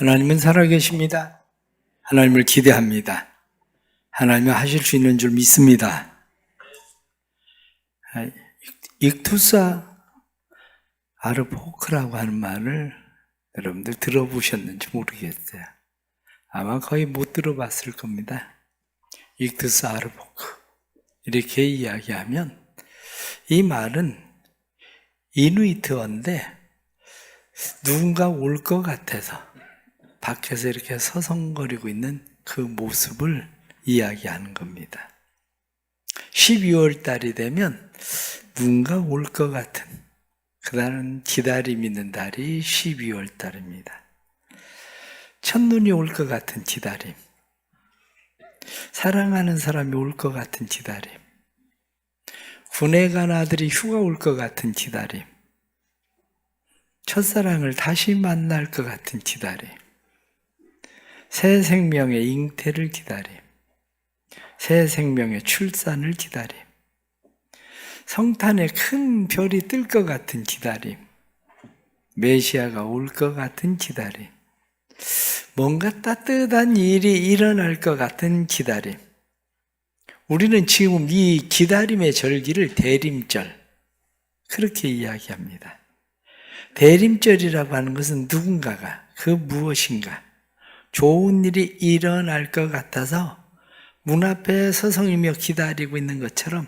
하나님은 살아계십니다. 하나님을 기대합니다. 하나님은 하실 수 있는 줄 믿습니다. 아, 익투사 아르포크라고 하는 말을 여러분들 들어보셨는지 모르겠어요. 아마 거의 못 들어봤을 겁니다. 익투사 아르포크. 이렇게 이야기하면 이 말은 이누이트어인데 누군가 올 것 같아서 밖에서 이렇게 서성거리고 있는 그 모습을 이야기하는 겁니다. 12월 달이 되면 누군가 올 것 같은 그다음 기다림 있는 달이 12월 달입니다. 첫눈이 올 것 같은 기다림. 사랑하는 사람이 올 것 같은 기다림. 군에 간 아들이 휴가 올 것 같은 기다림. 첫사랑을 다시 만날 것 같은 기다림. 새 생명의 잉태를 기다림. 새 생명의 출산을 기다림. 성탄에 큰 별이 뜰 것 같은 기다림. 메시아가 올 것 같은 기다림. 뭔가 따뜻한 일이 일어날 것 같은 기다림. 우리는 지금 이 기다림의 절기를 대림절. 그렇게 이야기합니다. 대림절이라고 하는 것은 누군가가 그 무엇인가 좋은 일이 일어날 것 같아서 문 앞에 서성이며 기다리고 있는 것처럼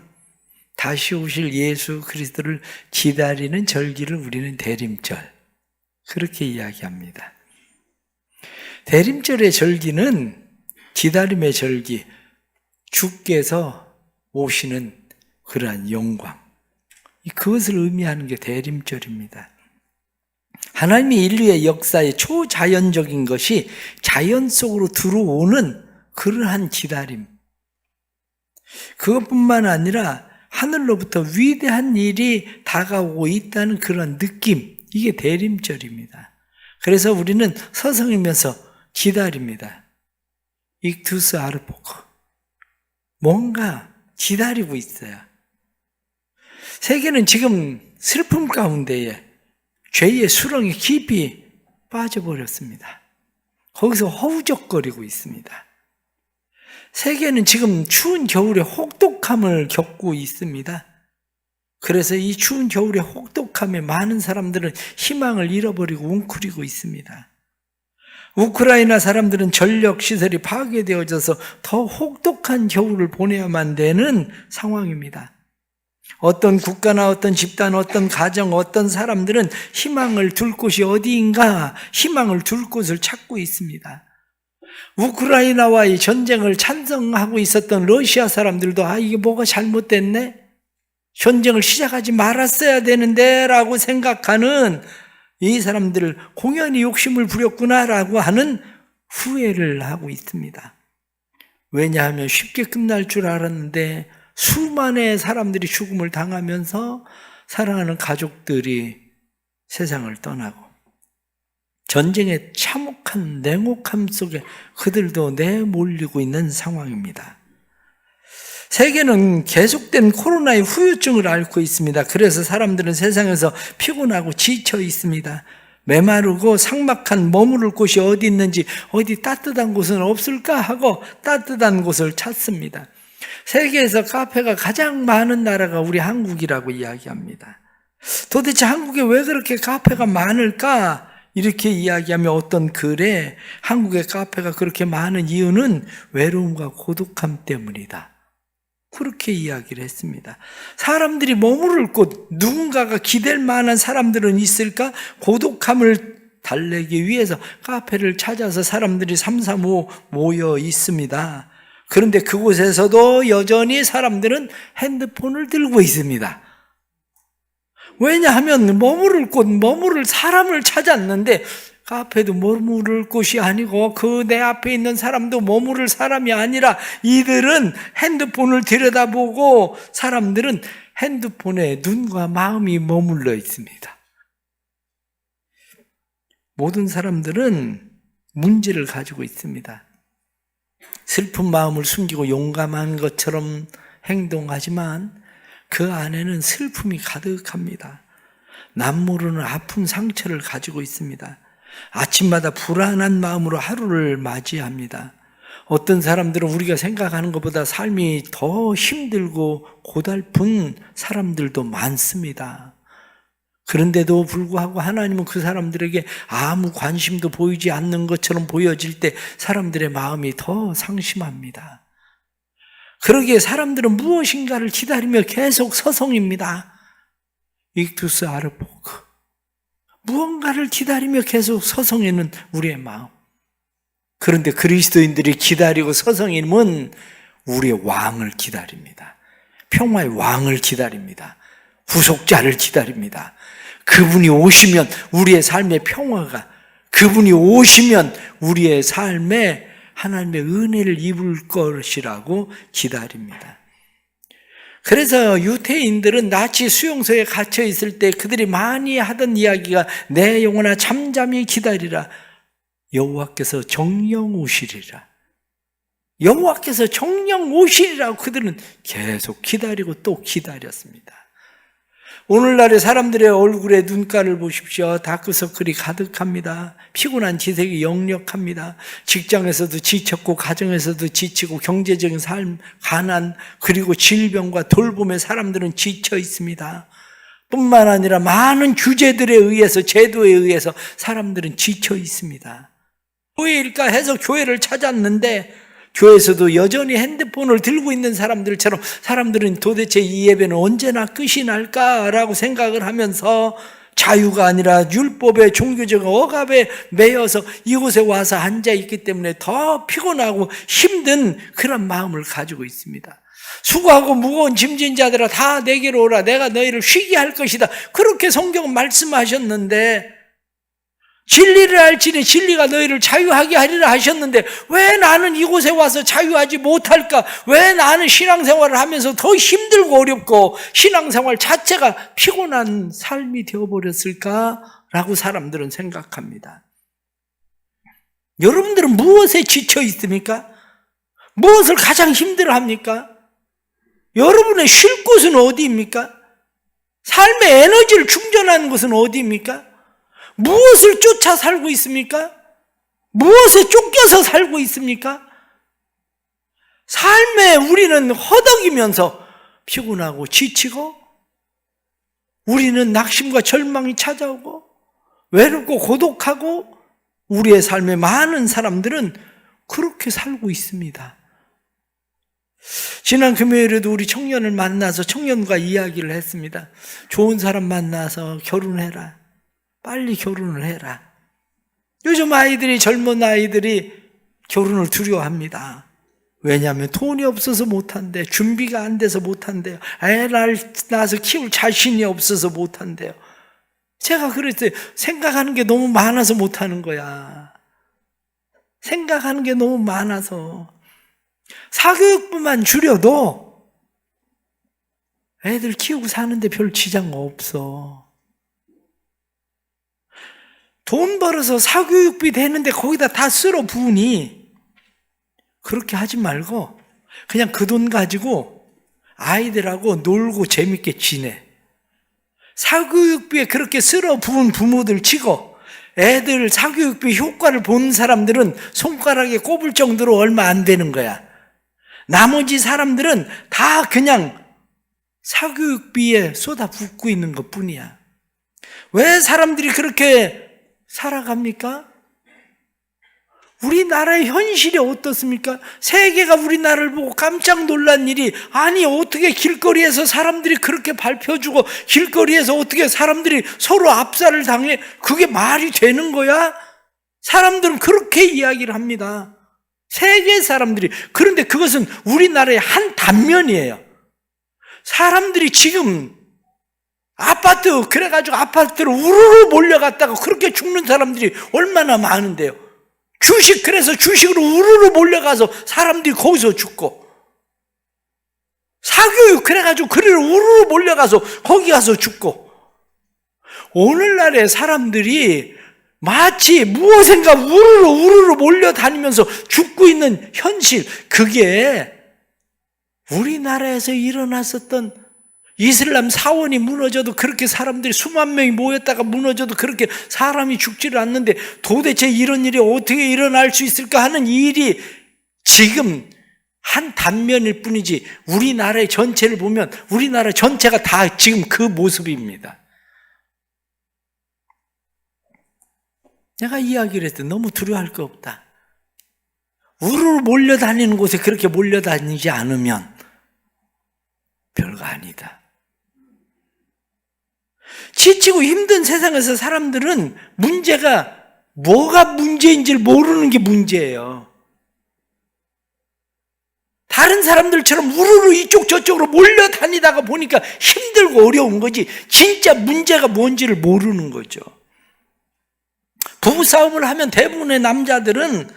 다시 오실 예수 그리스도를 기다리는 절기를 우리는 대림절 그렇게 이야기합니다. 대림절의 절기는 기다림의 절기, 주께서 오시는 그러한 영광. 그것을 의미하는 게 대림절입니다. 하나님의 인류의 역사의 초자연적인 것이 자연 속으로 들어오는 그러한 기다림. 그것뿐만 아니라 하늘로부터 위대한 일이 다가오고 있다는 그런 느낌. 이게 대림절입니다. 그래서 우리는 서성이면서 기다립니다. 익투스 아르포크. 뭔가 기다리고 있어요. 세계는 지금 슬픔 가운데에 죄의 수렁이 깊이 빠져버렸습니다. 거기서 허우적거리고 있습니다. 세계는 지금 추운 겨울에 혹독함을 겪고 있습니다. 그래서 이 추운 겨울의 혹독함에 많은 사람들은 희망을 잃어버리고 웅크리고 있습니다. 우크라이나 사람들은 전력 시설이 파괴되어져서 더 혹독한 겨울을 보내야만 되는 상황입니다. 어떤 국가나 어떤 집단, 어떤 가정, 어떤 사람들은 희망을 둘 곳이 어디인가 희망을 둘 곳을 찾고 있습니다. 우크라이나와의 전쟁을 찬성하고 있었던 러시아 사람들도 아, 이게 뭐가 잘못됐네? 전쟁을 시작하지 말았어야 되는데 라고 생각하는 이 사람들을 공연히 욕심을 부렸구나라고 하는 후회를 하고 있습니다. 왜냐하면 쉽게 끝날 줄 알았는데 수만의 사람들이 죽음을 당하면서 사랑하는 가족들이 세상을 떠나고 전쟁의 참혹한 냉혹함 속에 그들도 내몰리고 있는 상황입니다. 세계는 계속된 코로나의 후유증을 앓고 있습니다. 그래서 사람들은 세상에서 피곤하고 지쳐 있습니다. 메마르고 삭막한 머무를 곳이 어디 있는지 어디 따뜻한 곳은 없을까 하고 따뜻한 곳을 찾습니다. 세계에서 카페가 가장 많은 나라가 우리 한국이라고 이야기합니다. 도대체 한국에 왜 그렇게 카페가 많을까? 이렇게 이야기하며 어떤 글에 한국의 카페가 그렇게 많은 이유는 외로움과 고독함 때문이다. 그렇게 이야기를 했습니다. 사람들이 머무를 곳, 누군가가 기댈 만한 사람들은 있을까? 고독함을 달래기 위해서 카페를 찾아서 사람들이 삼삼오 모여 있습니다. 그런데 그곳에서도 여전히 사람들은 핸드폰을 들고 있습니다. 왜냐하면 머무를 곳, 머무를 사람을 찾았는데 카페도 머무를 곳이 아니고 그 내 앞에 있는 사람도 머무를 사람이 아니라 이들은 핸드폰을 들여다보고 사람들은 핸드폰에 눈과 마음이 머물러 있습니다. 모든 사람들은 문제를 가지고 있습니다. 슬픈 마음을 숨기고 용감한 것처럼 행동하지만 그 안에는 슬픔이 가득합니다. 남모르는 아픈 상처를 가지고 있습니다. 아침마다 불안한 마음으로 하루를 맞이합니다. 어떤 사람들은 우리가 생각하는 것보다 삶이 더 힘들고 고달픈 사람들도 많습니다. 그런데도 불구하고 하나님은 그 사람들에게 아무 관심도 보이지 않는 것처럼 보여질 때 사람들의 마음이 더 상심합니다. 그러기에 사람들은 무엇인가를 기다리며 계속 서성입니다. 익투스 아르포크. 무언가를 기다리며 계속 서성이는 우리의 마음. 그런데 그리스도인들이 기다리고 서성임은 우리의 왕을 기다립니다. 평화의 왕을 기다립니다. 구속자를 기다립니다. 그분이 오시면 우리의 삶의 평화가, 그분이 오시면 우리의 삶에 하나님의 은혜를 입을 것이라고 기다립니다. 그래서 유태인들은 나치 수용소에 갇혀 있을 때 그들이 많이 하던 이야기가 내 영혼아 잠잠히 기다리라. 여호와께서 정령 오시리라. 여호와께서 정령 오시리라고 그들은 계속 기다리고 또 기다렸습니다. 오늘날의 사람들의 얼굴에 눈가를 보십시오. 다크서클이 가득합니다. 피곤한 지색이 역력합니다. 직장에서도 지쳤고, 가정에서도 지치고, 경제적인 삶, 가난, 그리고 질병과 돌봄에 사람들은 지쳐 있습니다. 뿐만 아니라 많은 규제들에 의해서, 제도에 의해서 사람들은 지쳐 있습니다. 교회일까 해서 교회를 찾았는데, 교회에서도 여전히 핸드폰을 들고 있는 사람들처럼 사람들은 도대체 이 예배는 언제나 끝이 날까라고 생각을 하면서 자유가 아니라 율법의 종교적 억압에 매여서 이곳에 와서 앉아 있기 때문에 더 피곤하고 힘든 그런 마음을 가지고 있습니다. 수고하고 무거운 짐진 자들아 다 내게로 오라 내가 너희를 쉬게 할 것이다. 그렇게 성경은 말씀하셨는데 진리를 알지니 진리가 너희를 자유하게 하리라 하셨는데 왜 나는 이곳에 와서 자유하지 못할까? 왜 나는 신앙생활을 하면서 더 힘들고 어렵고 신앙생활 자체가 피곤한 삶이 되어버렸을까? 라고 사람들은 생각합니다. 여러분들은 무엇에 지쳐 있습니까? 무엇을 가장 힘들어 합니까? 여러분의 쉴 곳은 어디입니까? 삶의 에너지를 충전하는 곳은 어디입니까? 무엇을 쫓아 살고 있습니까? 무엇에 쫓겨서 살고 있습니까? 삶에 우리는 허덕이면서 피곤하고 지치고 우리는 낙심과 절망이 찾아오고 외롭고 고독하고 우리의 삶에 많은 사람들은 그렇게 살고 있습니다. 지난 금요일에도 우리 청년을 만나서 청년과 이야기를 했습니다. 좋은 사람 만나서 결혼해라. 빨리 결혼을 해라. 요즘 아이들이, 젊은 아이들이 결혼을 두려워합니다. 왜냐하면 돈이 없어서 못한대. 준비가 안 돼서 못한대요. 애를 낳아서 키울 자신이 없어서 못한대요. 제가 그랬어요. 생각하는 게 너무 많아서 못하는 거야. 생각하는 게 너무 많아서. 사교육부만 줄여도 애들 키우고 사는데 별 지장 없어. 돈 벌어서 사교육비 되는데 거기다 다 쓸어 부으니 그렇게 하지 말고 그냥 그 돈 가지고 아이들하고 놀고 재밌게 지내. 사교육비에 그렇게 쓸어 부은 부모들 치고 애들 사교육비 효과를 본 사람들은 손가락에 꼽을 정도로 얼마 안 되는 거야. 나머지 사람들은 다 그냥 사교육비에 쏟아 붓고 있는 것 뿐이야. 왜 사람들이 그렇게 살아갑니까? 우리나라의 현실이 어떻습니까? 세계가 우리나라를 보고 깜짝 놀란 일이 아니 어떻게 길거리에서 사람들이 그렇게 발표주고 길거리에서 어떻게 사람들이 서로 압살을 당해 그게 말이 되는 거야? 사람들은 그렇게 이야기를 합니다. 세계 사람들이 그런데 그것은 우리나라의 한 단면이에요. 사람들이 지금 아파트 그래가지고 아파트로 우르르 몰려갔다가 그렇게 죽는 사람들이 얼마나 많은데요. 주식 그래서 주식으로 우르르 몰려가서 사람들이 거기서 죽고. 사교육 그래가지고 그리로 우르르 몰려가서 거기 가서 죽고. 오늘날의 사람들이 마치 무엇인가 우르르 우르르 몰려다니면서 죽고 있는 현실. 그게 우리나라에서 일어났었던 이슬람 사원이 무너져도 그렇게 사람들이 수만 명이 모였다가 무너져도 그렇게 사람이 죽지를 않는데 도대체 이런 일이 어떻게 일어날 수 있을까 하는 일이 지금 한 단면일 뿐이지 우리나라의 전체를 보면 우리나라 전체가 다 지금 그 모습입니다. 내가 이야기를 했을 때 너무 두려워할 거 없다. 우르르 몰려다니는 곳에 그렇게 몰려다니지 않으면 별거 아니다. 지치고 힘든 세상에서 사람들은 문제가 뭐가 문제인지를 모르는 게 문제예요. 다른 사람들처럼 우르르 이쪽 저쪽으로 몰려다니다가 보니까 힘들고 어려운 거지 진짜 문제가 뭔지를 모르는 거죠. 부부싸움을 하면 대부분의 남자들은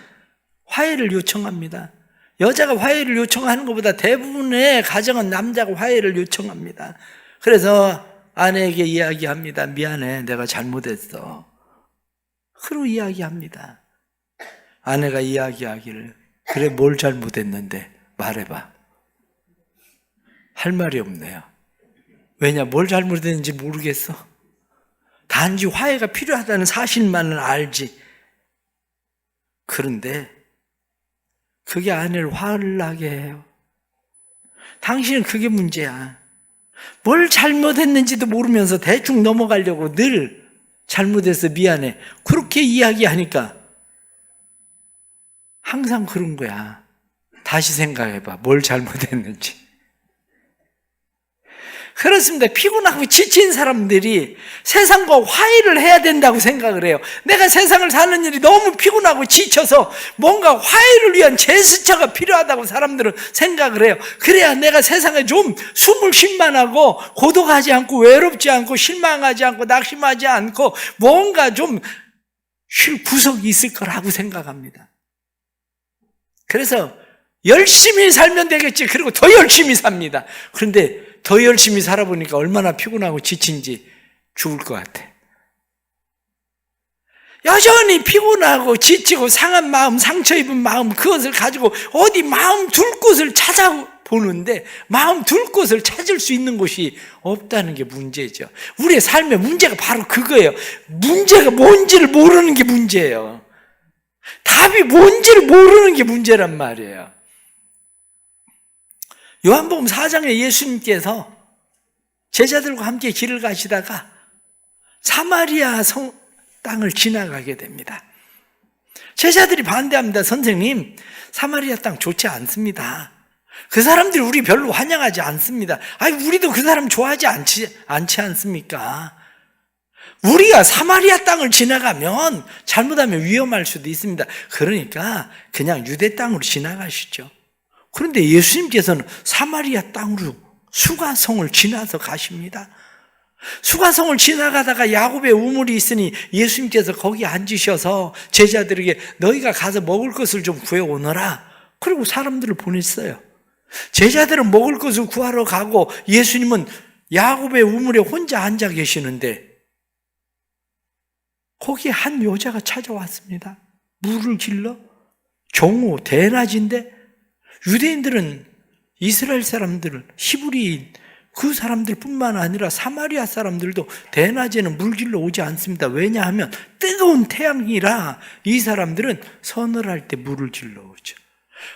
화해를 요청합니다. 여자가 화해를 요청하는 것보다 대부분의 가정은 남자가 화해를 요청합니다. 그래서 아내에게 이야기합니다. 미안해. 내가 잘못했어. 그러고 이야기합니다. 아내가 이야기하기를 그래 뭘 잘못했는데 말해봐. 할 말이 없네요. 왜냐 뭘 잘못했는지 모르겠어. 단지 화해가 필요하다는 사실만은 알지. 그런데 그게 아내를 화를 나게 해요. 당신은 그게 문제야. 뭘 잘못했는지도 모르면서 대충 넘어가려고 늘 잘못해서 미안해. 그렇게 이야기하니까 항상 그런 거야. 다시 생각해봐. 뭘 잘못했는지. 그렇습니다. 피곤하고 지친 사람들이 세상과 화해를 해야 된다고 생각을 해요. 내가 세상을 사는 일이 너무 피곤하고 지쳐서 뭔가 화해를 위한 제스처가 필요하다고 사람들은 생각을 해요. 그래야 내가 세상에 좀 숨을 쉴만하고 고독하지 않고 외롭지 않고 실망하지 않고 낙심하지 않고 뭔가 좀 쉴 구석이 있을 거라고 생각합니다. 그래서 열심히 살면 되겠지. 그리고 더 열심히 삽니다. 그런데 더 열심히 살아보니까 얼마나 피곤하고 지친지 죽을 것 같아. 여전히 피곤하고 지치고 상한 마음, 상처 입은 마음, 그것을 가지고 어디 마음 둘 곳을 찾아보는데 마음 둘 곳을 찾을 수 있는 곳이 없다는 게 문제죠. 우리의 삶의 문제가 바로 그거예요. 문제가 뭔지를 모르는 게 문제예요. 답이 뭔지를 모르는 게 문제란 말이에요. 요한복음 4장에 예수님께서 제자들과 함께 길을 가시다가 사마리아 성 땅을 지나가게 됩니다. 제자들이 반대합니다. 선생님, 사마리아 땅 좋지 않습니다. 그 사람들이 우리 별로 환영하지 않습니다. 아니, 우리도 그 사람 좋아하지 않지, 않지 않습니까? 우리가 사마리아 땅을 지나가면 잘못하면 위험할 수도 있습니다. 그러니까 그냥 유대 땅으로 지나가시죠. 그런데 예수님께서는 사마리아 땅으로 수가성을 지나서 가십니다. 수가성을 지나가다가 야곱의 우물이 있으니 예수님께서 거기 앉으셔서 제자들에게 너희가 가서 먹을 것을 좀 구해 오너라. 그리고 사람들을 보냈어요. 제자들은 먹을 것을 구하러 가고 예수님은 야곱의 우물에 혼자 앉아 계시는데 거기에 한 여자가 찾아왔습니다. 물을 길러 종호 대낮인데 유대인들은 이스라엘 사람들을 히브리인 그 사람들뿐만 아니라 사마리아 사람들도 대낮에는 물길로 오지 않습니다. 왜냐하면 뜨거운 태양이라 이 사람들은 서늘할 때 물을 질러 오죠.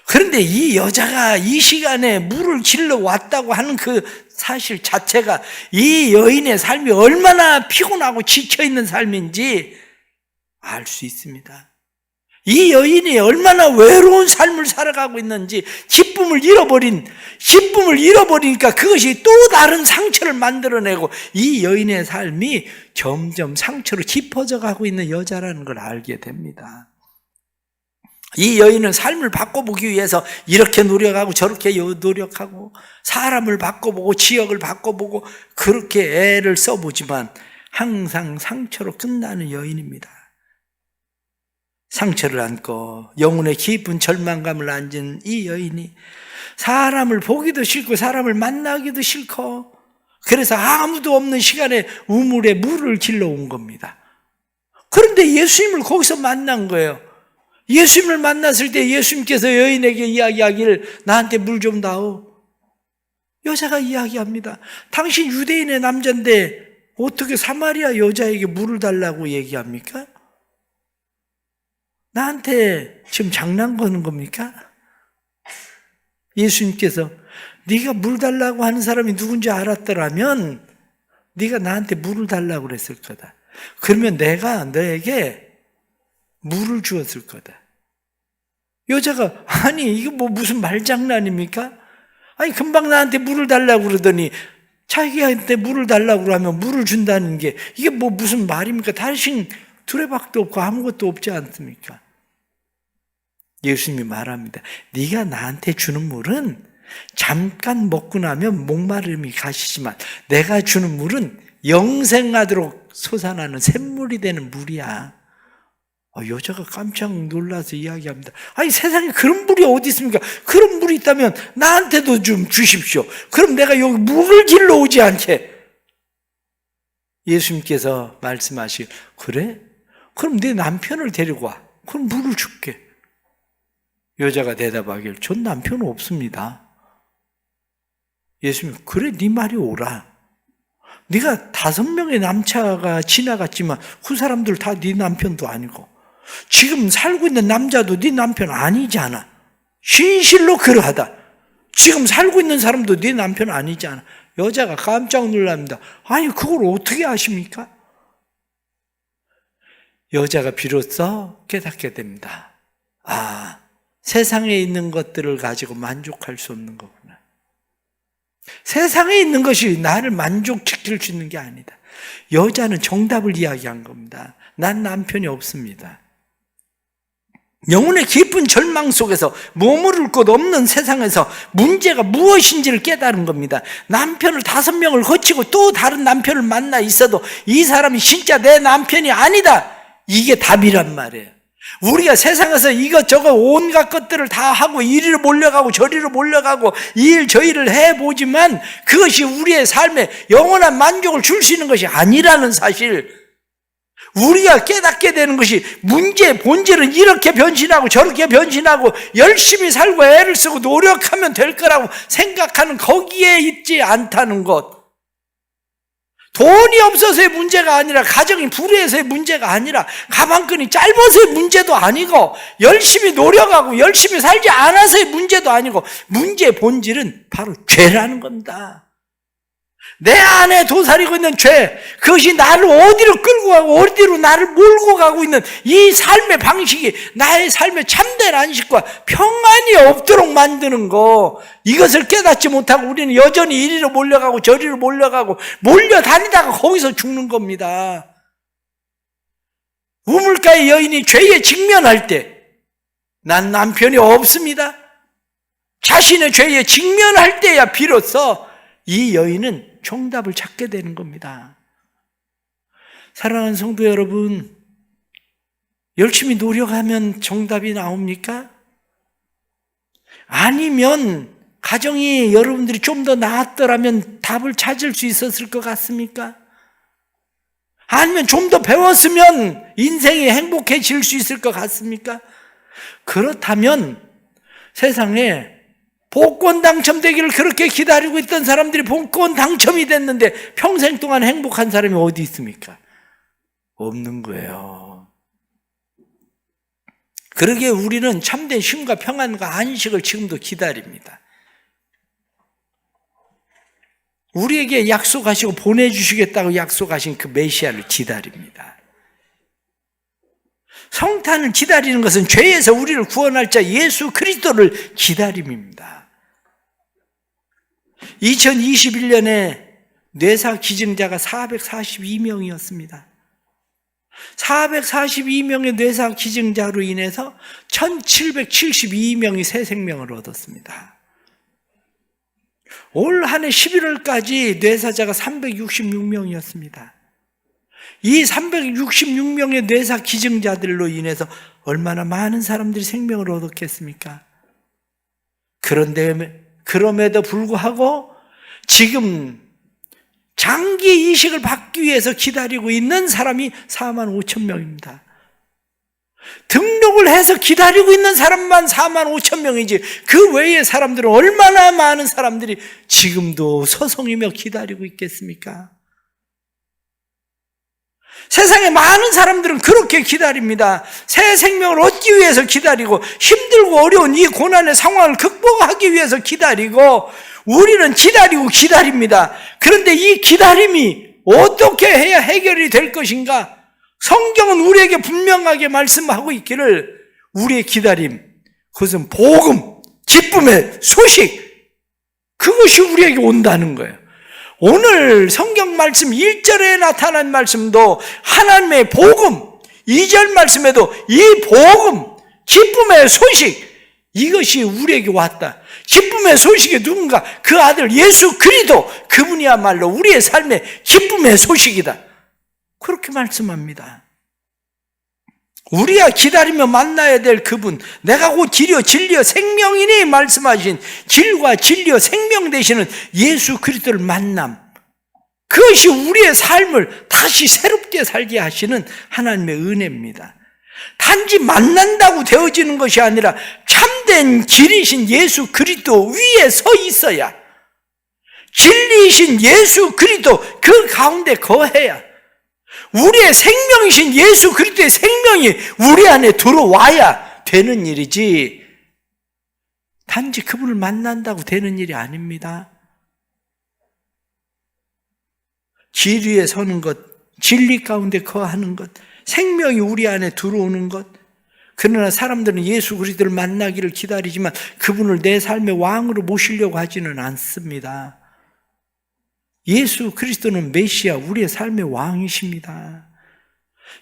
그런데 이 여자가 이 시간에 물을 질러 왔다고 하는 그 사실 자체가 이 여인의 삶이 얼마나 피곤하고 지쳐 있는 삶인지 알 수 있습니다. 이 여인이 얼마나 외로운 삶을 살아가고 있는지 기쁨을 잃어버린 기쁨을 잃어버리니까 그것이 또 다른 상처를 만들어내고 이 여인의 삶이 점점 상처로 깊어져 가고 있는 여자라는 걸 알게 됩니다. 이 여인은 삶을 바꿔보기 위해서 이렇게 노력하고 저렇게 노력하고 사람을 바꿔보고 지역을 바꿔보고 그렇게 애를 써보지만 항상 상처로 끝나는 여인입니다. 상처를 안고 영혼의 깊은 절망감을 안은 이 여인이 사람을 보기도 싫고 사람을 만나기도 싫고 그래서 아무도 없는 시간에 우물에 물을 길러 온 겁니다. 그런데 예수님을 거기서 만난 거예요. 예수님을 만났을 때 예수님께서 여인에게 이야기하기를 나한테 물 좀 다오. 여자가 이야기합니다. 당신 유대인의 남자인데 어떻게 사마리아 여자에게 물을 달라고 얘기합니까? 나한테 지금 장난 거는 겁니까? 예수님께서 네가 물 달라고 하는 사람이 누군지 알았더라면 네가 나한테 물을 달라고 그랬을 거다. 그러면 내가 너에게 물을 주었을 거다. 여자가 아니 이거 뭐 무슨 말장난입니까? 아니 금방 나한테 물을 달라고 그러더니 자기한테 물을 달라고 그러면 물을 준다는 게 이게 뭐 무슨 말입니까? 당신 두레박도 없고 아무것도 없지 않습니까? 예수님이 말합니다. 네가 나한테 주는 물은 잠깐 먹고 나면 목마름이 가시지만 내가 주는 물은 영생하도록 솟아나는 샘물이 되는 물이야. 아, 여자가 깜짝 놀라서 이야기합니다. 아니 세상에 그런 물이 어디 있습니까? 그런 물이 있다면 나한테도 좀 주십시오. 그럼 내가 여기 물을 길러 오지 않게. 예수님께서 말씀하시 그래? 그럼 내 남편을 데리고 와. 그럼 물을 줄게. 여자가 대답하길 전 남편 없습니다. 예수님 그래 네 말이 오라. 네가 다섯 명의 남자가 지나갔지만 그 사람들 다 네 남편도 아니고 지금 살고 있는 남자도 네 남편 아니잖아. 진실로 그러하다. 지금 살고 있는 사람도 네 남편 아니잖아. 여자가 깜짝 놀랍니다. 아니 그걸 어떻게 아십니까? 여자가 비로소 깨닫게 됩니다. 아, 세상에 있는 것들을 가지고 만족할 수 없는 거구나. 세상에 있는 것이 나를 만족시킬 수 있는 게 아니다. 여자는 정답을 이야기한 겁니다. 난 남편이 없습니다. 영혼의 깊은 절망 속에서 머무를 곳 없는 세상에서 문제가 무엇인지를 깨달은 겁니다. 남편을 다섯 명을 거치고 또 다른 남편을 만나 있어도 이 사람이 진짜 내 남편이 아니다. 이게 답이란 말이에요. 우리가 세상에서 이것저것 온갖 것들을 다 하고 이리로 몰려가고 저리로 몰려가고 이 일 저 일을 해보지만 그것이 우리의 삶에 영원한 만족을 줄 수 있는 것이 아니라는 사실 우리가 깨닫게 되는 것이 문제의 본질은 이렇게 변신하고 저렇게 변신하고 열심히 살고 애를 쓰고 노력하면 될 거라고 생각하는 거기에 있지 않다는 것. 돈이 없어서의 문제가 아니라 가정이 불의해서의 문제가 아니라 가방끈이 짧아서의 문제도 아니고 열심히 노력하고 열심히 살지 않아서의 문제도 아니고 문제의 본질은 바로 죄라는 겁니다. 내 안에 도사리고 있는 죄, 그것이 나를 어디로 끌고 가고 어디로 나를 몰고 가고 있는 이 삶의 방식이 나의 삶의 참된 안식과 평안이 없도록 만드는 거, 이것을 깨닫지 못하고 우리는 여전히 이리로 몰려가고 저리로 몰려가고 몰려다니다가 거기서 죽는 겁니다. 우물가의 여인이 죄에 직면할 때, 난 남편이 없습니다. 자신의 죄에 직면할 때야 비로소 이 여인은 정답을 찾게 되는 겁니다. 사랑하는 성도 여러분, 열심히 노력하면 정답이 나옵니까? 아니면 가정이 여러분들이 좀 더 나았더라면 답을 찾을 수 있었을 것 같습니까? 아니면 좀 더 배웠으면 인생이 행복해질 수 있을 것 같습니까? 그렇다면 세상에 복권 당첨되기를 그렇게 기다리고 있던 사람들이 복권 당첨이 됐는데 평생 동안 행복한 사람이 어디 있습니까? 없는 거예요. 그러기에 우리는 참된 쉼과 평안과 안식을 지금도 기다립니다. 우리에게 약속하시고 보내주시겠다고 약속하신 그 메시아를 기다립니다. 성탄을 기다리는 것은 죄에서 우리를 구원할 자 예수 그리스도를 기다림입니다. 2021년에 뇌사 기증자가 442명이었습니다. 442명의 뇌사 기증자로 인해서 1772명이 새 생명을 얻었습니다. 올 한 해 11월까지 뇌사자가 366명이었습니다. 이 366명의 뇌사 기증자들로 인해서 얼마나 많은 사람들이 생명을 얻었겠습니까? 그런데 그럼에도 불구하고 지금 장기 이식을 받기 위해서 기다리고 있는 사람이 4만 5천 명입니다. 등록을 해서 기다리고 있는 사람만 4만 5천 명이지 그 외의 사람들은 얼마나 많은 사람들이 지금도 서성이며 기다리고 있겠습니까? 세상에 많은 사람들은 그렇게 기다립니다. 새 생명을 얻기 위해서 기다리고 힘들고 어려운 이 고난의 상황을 극복하기 위해서 기다리고 우리는 기다리고 기다립니다. 그런데 이 기다림이 어떻게 해야 해결이 될 것인가? 성경은 우리에게 분명하게 말씀하고 있기를 우리의 기다림, 그것은 복음, 기쁨의 소식, 그것이 우리에게 온다는 거예요. 오늘 성경 말씀 1절에 나타난 말씀도 하나님의 복음, 2절 말씀에도 이 복음, 기쁨의 소식, 이것이 우리에게 왔다. 기쁨의 소식이 누군가? 그 아들 예수 그리도 그분이야말로 우리의 삶의 기쁨의 소식이다. 그렇게 말씀합니다. 우리가 기다리며 만나야 될 그분, 내가 곧 길이요 진리요 생명이니 말씀하신 길과 진리요 생명 되시는 예수 그리스도를 만남. 그것이 우리의 삶을 다시 새롭게 살게 하시는 하나님의 은혜입니다. 단지 만난다고 되어지는 것이 아니라 참된 길이신 예수 그리스도 위에 서 있어야 진리이신 예수 그리스도 그 가운데 거해야 우리의 생명이신 예수 그리스도의 생명이 우리 안에 들어와야 되는 일이지 단지 그분을 만난다고 되는 일이 아닙니다. 길 위에 서는 것, 진리 가운데 거하는 것, 생명이 우리 안에 들어오는 것. 그러나 사람들은 예수 그리스도를 만나기를 기다리지만 그분을 내 삶의 왕으로 모시려고 하지는 않습니다. 예수 그리스도는 메시아 우리의 삶의 왕이십니다.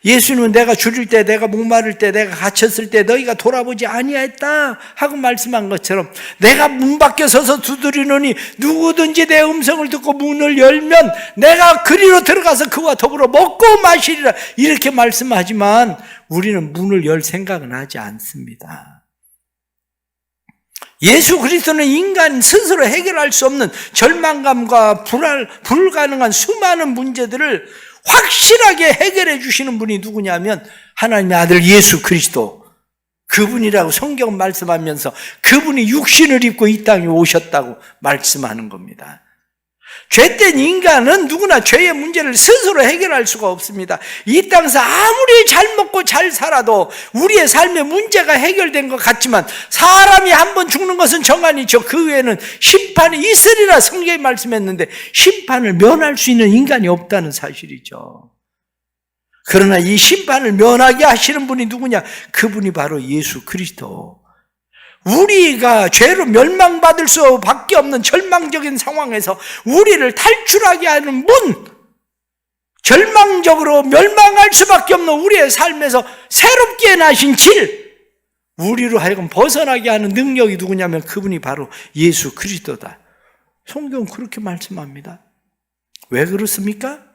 예수님은 내가 줄일 때, 내가 목마를 때, 내가 갇혔을 때 너희가 돌아보지 아니하였다 하고 말씀한 것처럼 내가 문 밖에 서서 두드리노니 누구든지 내 음성을 듣고 문을 열면 내가 그리로 들어가서 그와 더불어 먹고 마시리라 이렇게 말씀하지만 우리는 문을 열 생각은 하지 않습니다. 예수 그리스도는 인간 스스로 해결할 수 없는 절망감과 불알, 불가능한 수많은 문제들을 확실하게 해결해 주시는 분이 누구냐면 하나님의 아들 예수 그리스도 그분이라고 성경 말씀하면서 그분이 육신을 입고 이 땅에 오셨다고 말씀하는 겁니다. 죄된 인간은 누구나 죄의 문제를 스스로 해결할 수가 없습니다. 이 땅에서 아무리 잘 먹고 잘 살아도 우리의 삶의 문제가 해결된 것 같지만 사람이 한 번 죽는 것은 정한이죠. 그 외에는 심판이 있으리라 성경이 말씀했는데 심판을 면할 수 있는 인간이 없다는 사실이죠. 그러나 이 심판을 면하게 하시는 분이 누구냐? 그분이 바로 예수 그리스도. 우리가 죄로 멸망받을 수밖에 없는 절망적인 상황에서 우리를 탈출하게 하는 문, 절망적으로 멸망할 수밖에 없는 우리의 삶에서 새롭게 나신 질, 우리로 하여금 벗어나게 하는 능력이 누구냐면 그분이 바로 예수 그리스도다. 성경은 그렇게 말씀합니다. 왜 그렇습니까?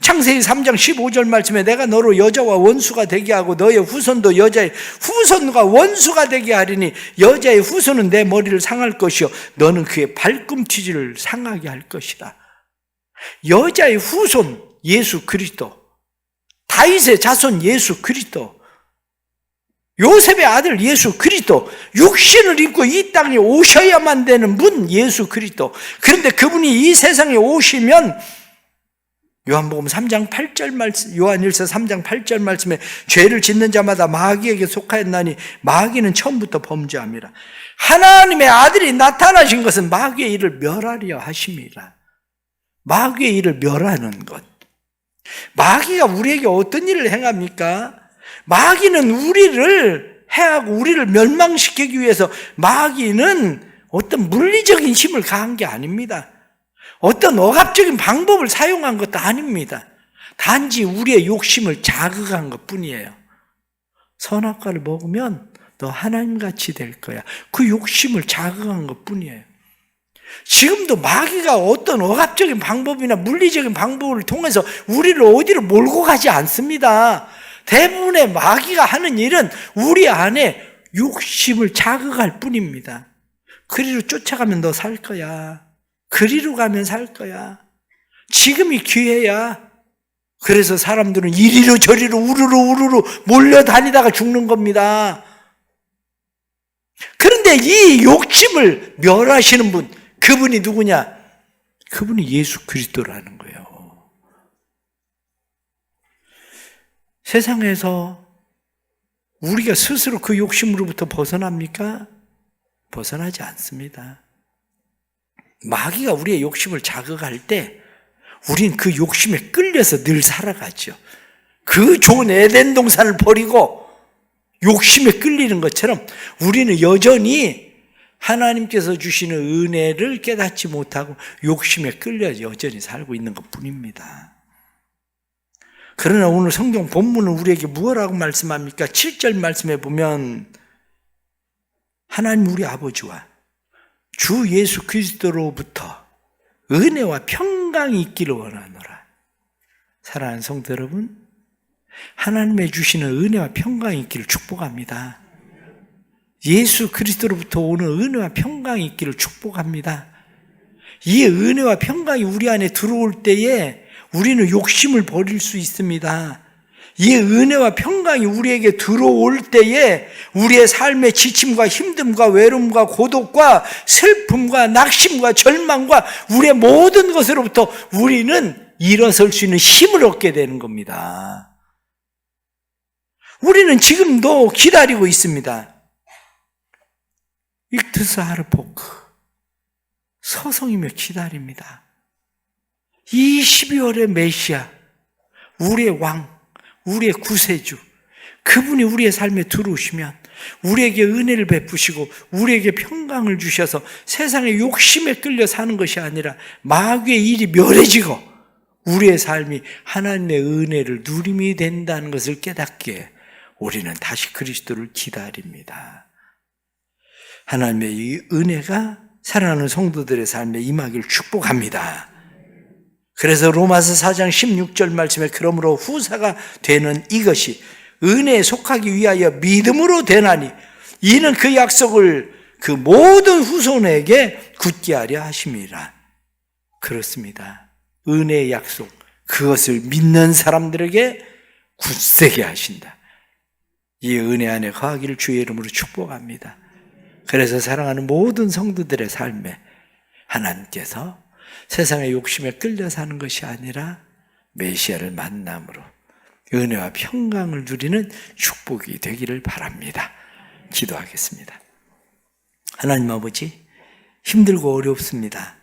창세기 3장 15절 말씀에 내가 너로 여자와 원수가 되게 하고 너의 후손도 여자의 후손과 원수가 되게 하리니 여자의 후손은 내 머리를 상할 것이요 너는 그의 발꿈치질을 상하게 할 것이다. 여자의 후손 예수 그리스도 다윗의 자손 예수 그리스도 요셉의 아들 예수 그리스도 육신을 입고 이 땅에 오셔야만 되는 분 예수 그리스도 그런데 그분이 이 세상에 오시면 요한복음 3장 8절 말씀, 요한일서 3장 8절 말씀에 죄를 짓는 자마다 마귀에게 속하였나니 마귀는 처음부터 범죄함이라. 하나님의 아들이 나타나신 것은 마귀의 일을 멸하려 하심이라. 마귀의 일을 멸하는 것. 마귀가 우리에게 어떤 일을 행합니까? 마귀는 우리를 해하고 우리를 멸망시키기 위해서 마귀는 어떤 물리적인 힘을 가한 게 아닙니다. 어떤 억압적인 방법을 사용한 것도 아닙니다. 단지 우리의 욕심을 자극한 것 뿐이에요. 선악과를 먹으면 너 하나님 같이 될 거야. 그 욕심을 자극한 것 뿐이에요. 지금도 마귀가 어떤 억압적인 방법이나 물리적인 방법을 통해서 우리를 어디로 몰고 가지 않습니다. 대부분의 마귀가 하는 일은 우리 안에 욕심을 자극할 뿐입니다. 그리로 쫓아가면 너 살 거야. 그리로 가면 살 거야. 지금이 기회야. 그래서 사람들은 이리로 저리로 우르르 우르르 몰려다니다가 죽는 겁니다. 그런데 이 욕심을 멸하시는 분, 그분이 누구냐? 그분이 예수 그리스도라는 거예요. 세상에서 우리가 스스로 그 욕심으로부터 벗어납니까? 벗어나지 않습니다. 마귀가 우리의 욕심을 자극할 때 우린 그 욕심에 끌려서 늘 살아가죠. 그 좋은 에덴 동산을 버리고 욕심에 끌리는 것처럼 우리는 여전히 하나님께서 주시는 은혜를 깨닫지 못하고 욕심에 끌려 여전히 살고 있는 것 뿐입니다. 그러나 오늘 성경 본문은 우리에게 무엇라고 말씀합니까? 7절 말씀에 보면 하나님 우리 아버지와 주 예수 그리스도로부터 은혜와 평강이 있기를 원하노라. 사랑하는 성도 여러분, 하나님의 주시는 은혜와 평강이 있기를 축복합니다. 예수 그리스도로부터 오는 은혜와 평강이 있기를 축복합니다. 이 은혜와 평강이 우리 안에 들어올 때에 우리는 욕심을 버릴 수 있습니다. 이 은혜와 평강이 우리에게 들어올 때에 우리의 삶의 지침과 힘듦과 외로움과 고독과 슬픔과 낙심과 절망과 우리의 모든 것으로부터 우리는 일어설 수 있는 힘을 얻게 되는 겁니다. 우리는 지금도 기다리고 있습니다. 익트스 하르포크 서성이며 기다립니다. 이 12월의 메시아, 우리의 왕, 우리의 구세주, 그분이 우리의 삶에 들어오시면 우리에게 은혜를 베푸시고 우리에게 평강을 주셔서 세상의 욕심에 끌려 사는 것이 아니라 마귀의 일이 멸해지고 우리의 삶이 하나님의 은혜를 누림이 된다는 것을 깨닫기에 우리는 다시 그리스도를 기다립니다. 하나님의 이 은혜가 사랑하는 성도들의 삶에 임하기를 축복합니다. 그래서 로마서 4장 16절 말씀에 그러므로 후사가 되는 이것이 은혜에 속하기 위하여 믿음으로 되나니 이는 그 약속을 그 모든 후손에게 굳게 하려 하심이라. 그렇습니다. 은혜의 약속 그것을 믿는 사람들에게 굳세게 하신다. 이 은혜 안에 거하기를 주의 이름으로 축복합니다. 그래서 사랑하는 모든 성도들의 삶에 하나님께서 세상의 욕심에 끌려 사는 것이 아니라 메시아를 만남으로 은혜와 평강을 누리는 축복이 되기를 바랍니다. 기도하겠습니다. 하나님 아버지, 힘들고 어렵습니다.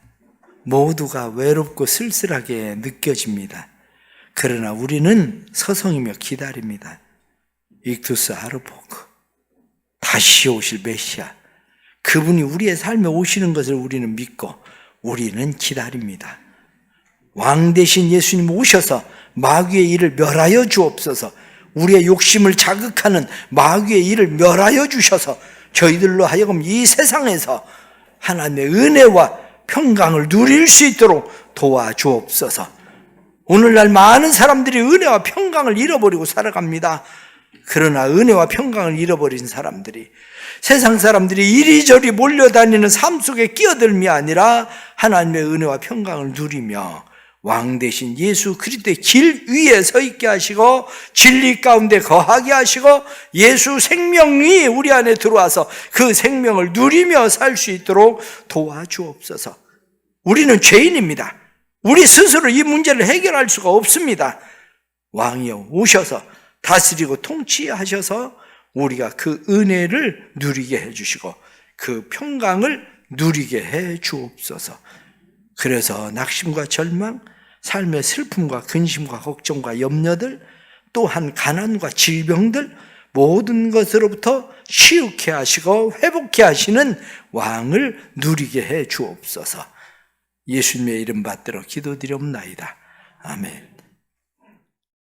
모두가 외롭고 쓸쓸하게 느껴집니다. 그러나 우리는 서성이며 기다립니다. 익투스 아르포크. 다시 오실 메시아. 그분이 우리의 삶에 오시는 것을 우리는 믿고 우리는 기다립니다. 왕 대신 예수님 오셔서 마귀의 일을 멸하여 주옵소서. 우리의 욕심을 자극하는 마귀의 일을 멸하여 주셔서 저희들로 하여금 이 세상에서 하나님의 은혜와 평강을 누릴 수 있도록 도와주옵소서. 오늘날 많은 사람들이 은혜와 평강을 잃어버리고 살아갑니다. 그러나 은혜와 평강을 잃어버린 사람들이 세상 사람들이 이리저리 몰려다니는 삶 속에 끼어들미 아니라 하나님의 은혜와 평강을 누리며 왕 대신 예수 그리스도의 길 위에 서 있게 하시고 진리 가운데 거하게 하시고 예수 생명이 우리 안에 들어와서 그 생명을 누리며 살 수 있도록 도와주옵소서. 우리는 죄인입니다. 우리 스스로 이 문제를 해결할 수가 없습니다. 왕이여 오셔서 다스리고 통치하셔서 우리가 그 은혜를 누리게 해주시고 그 평강을 누리게 해 주옵소서. 그래서 낙심과 절망, 삶의 슬픔과 근심과 걱정과 염려들, 또한 가난과 질병들, 모든 것으로부터 치유케 하시고 회복케 하시는 왕을 누리게 해 주옵소서. 예수님의 이름 받들어 기도드리옵나이다. 아멘.